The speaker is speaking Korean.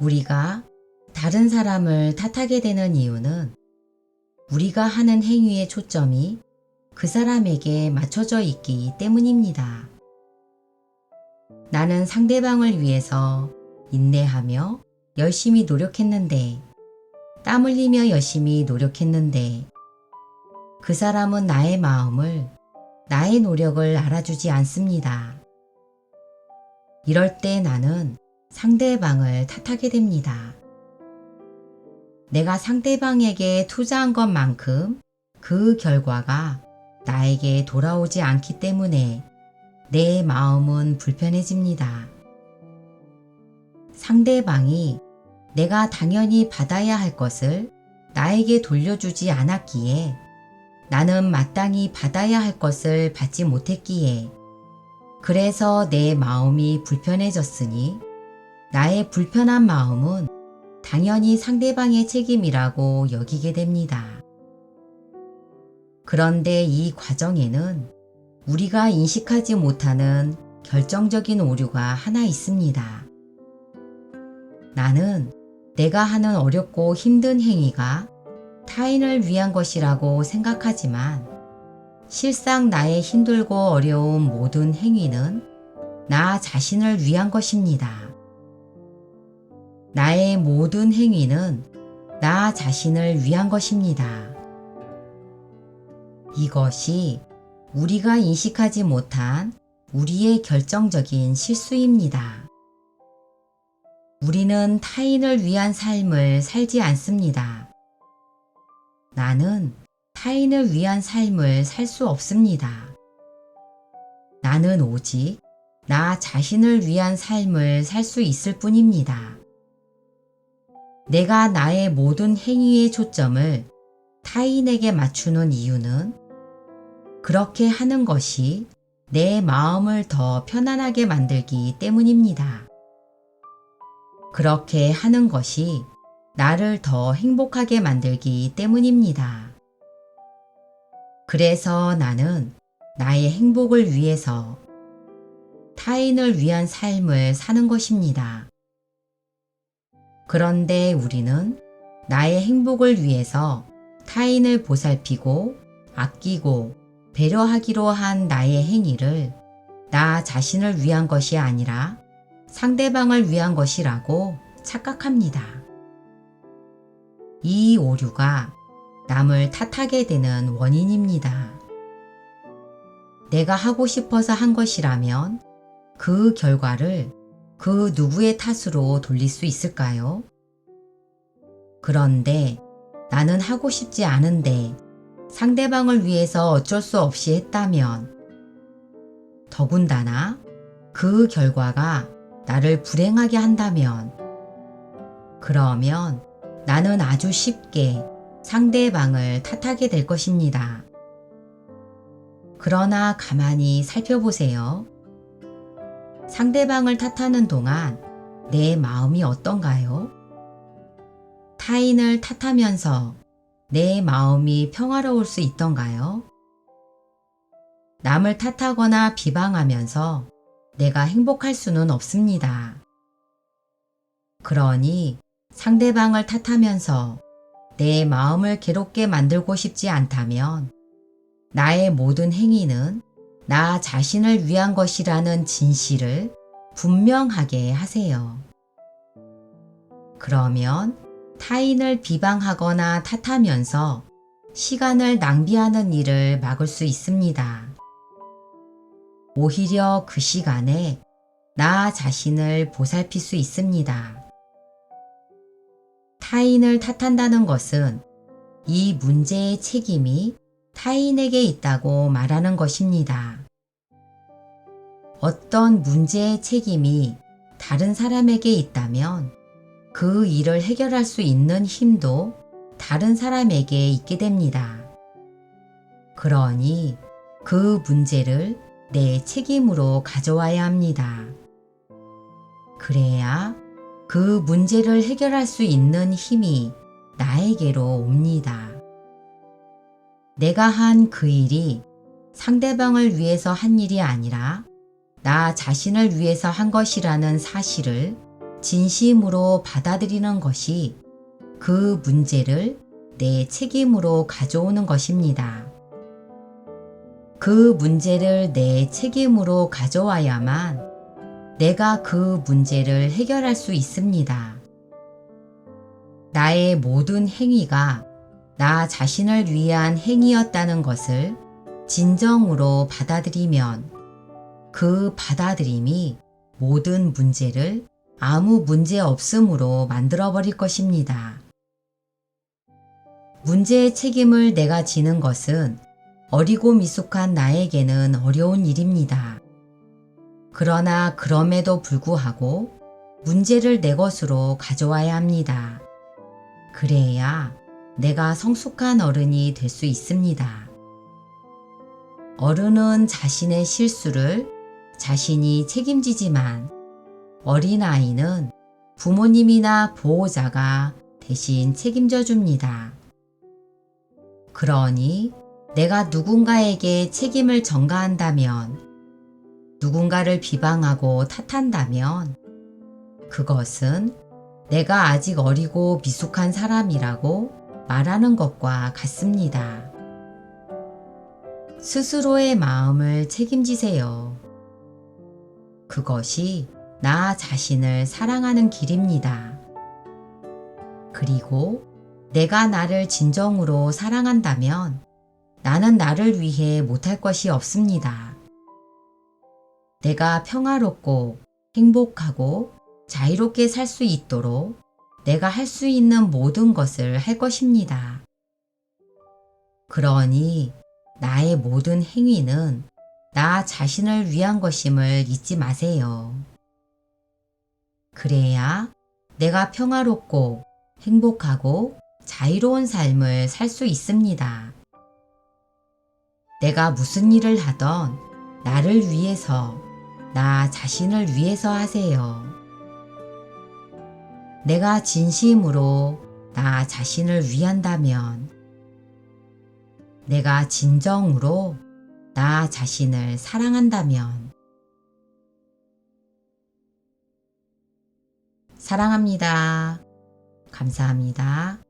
우리가 다른 사람을 탓하게 되는 이유는 우리가 하는 행위의 초점이 그 사람에게 맞춰져 있기 때문입니다. 나는 상대방을 위해서 인내하며 열심히 노력했는데, 땀 흘리며 열심히 노력했는데, 그 사람은 나의 마음을, 나의 노력을 알아주지 않습니다. 이럴 때 나는 상대방을 탓하게 됩니다. 내가 상대방에게 투자한 것만큼 그 결과가 나에게 돌아오지 않기 때문에 내 마음은 불편해집니다. 상대방이 내가 당연히 받아야 할 것을 나에게 돌려주지 않았기에 나는 마땅히 받아야 할 것을 받지 못했기에 그래서 내 마음이 불편해졌으니 나의 불편한 마음은 당연히 상대방의 책임이라고 여기게 됩니다. 그런데 이 과정에는 우리가 인식하지 못하는 결정적인 오류가 하나 있습니다. 나는 내가 하는 어렵고 힘든 행위가 타인을 위한 것이라고 생각하지만 실상 나의 힘들고 어려운 모든 행위는 나 자신을 위한 것입니다. 나의 모든 행위는 나 자신을 위한 것입니다. 이것이 우리가 인식하지 못한 우리의 결정적인 실수입니다. 우리는 타인을 위한 삶을 살지 않습니다. 나는 타인을 위한 삶을 살 수 없습니다. 나는 오직 나 자신을 위한 삶을 살 수 있을 뿐입니다. 내가 나의 모든 행위의 초점을 타인에게 맞추는 이유는 그렇게 하는 것이 내 마음을 더 편안하게 만들기 때문입니다. 그렇게 하는 것이 나를 더 행복하게 만들기 때문입니다. 그래서 나는 나의 행복을 위해서 타인을 위한 삶을 사는 것입니다. 그런데 우리는 나의 행복을 위해서 타인을 보살피고 아끼고 배려하기로 한 나의 행위를 나 자신을 위한 것이 아니라 상대방을 위한 것이라고 착각합니다. 이 오류가 남을 탓하게 되는 원인입니다. 내가 하고 싶어서 한 것이라면 그 결과를 그 누구의 탓으로 돌릴 수 있을까요? 그런데 나는 하고 싶지 않은데 상대방을 위해서 어쩔 수 없이 했다면 더군다나 그 결과가 나를 불행하게 한다면 그러면 나는 아주 쉽게 상대방을 탓하게 될 것입니다. 그러나 가만히 살펴보세요. 상대방을 탓하는 동안 내 마음이 어떤가요? 타인을 탓하면서 내 마음이 평화로울 수 있던가요? 남을 탓하거나 비방하면서 내가 행복할 수는 없습니다. 그러니 상대방을 탓하면서 내 마음을 괴롭게 만들고 싶지 않다면 나의 모든 행위는 나 자신을 위한 것이라는 진실을 분명하게 하세요. 그러면 타인을 비방하거나 탓하면서 시간을 낭비하는 일을 막을 수 있습니다. 오히려 그 시간에 나 자신을 보살필 수 있습니다. 타인을 탓한다는 것은 이 문제의 책임이 타인에게 있다고 말하는 것입니다. 어떤 문제의 책임이 다른 사람에게 있다면 그 일을 해결할 수 있는 힘도 다른 사람에게 있게 됩니다. 그러니 그 문제를 내 책임으로 가져와야 합니다. 그래야 그 문제를 해결할 수 있는 힘이 나에게로 옵니다. 내가 한 그 일이 상대방을 위해서 한 일이 아니라 나 자신을 위해서 한 것이라는 사실을 진심으로 받아들이는 것이 그 문제를 내 책임으로 가져오는 것입니다. 그 문제를 내 책임으로 가져와야만 내가 그 문제를 해결할 수 있습니다. 나의 모든 행위가 나 자신을 위한 행위였다는 것을 진정으로 받아들이면 그 받아들임이 모든 문제를 아무 문제 없음으로 만들어버릴 것입니다. 문제의 책임을 내가 지는 것은 어리고 미숙한 나에게는 어려운 일입니다. 그러나 그럼에도 불구하고 문제를 내 것으로 가져와야 합니다. 그래야 내가 성숙한 어른이 될 수 있습니다. 어른은 자신의 실수를 자신이 책임지지만 어린아이는 부모님이나 보호자가 대신 책임져 줍니다. 그러니 내가 누군가에게 책임을 전가한다면, 누군가를 비방하고 탓한다면, 그것은 내가 아직 어리고 미숙한 사람이라고 말하는 것과 같습니다. 스스로의 마음을 책임지세요. 그것이 나 자신을 사랑하는 길입니다. 그리고 내가 나를 진정으로 사랑한다면 나는 나를 위해 못할 것이 없습니다. 내가 평화롭고 행복하고 자유롭게 살 수 있도록 내가 할 수 있는 모든 것을 할 것입니다. 그러니 나의 모든 행위는 나 자신을 위한 것임을 잊지 마세요. 그래야 내가 평화롭고 행복하고 자유로운 삶을 살 수 있습니다. 내가 무슨 일을 하던 나를 위해서, 나 자신을 위해서 하세요. 내가 진심으로 나 자신을 위한다면, 내가 진정으로 나 자신을 사랑한다면, 사랑합니다. 감사합니다.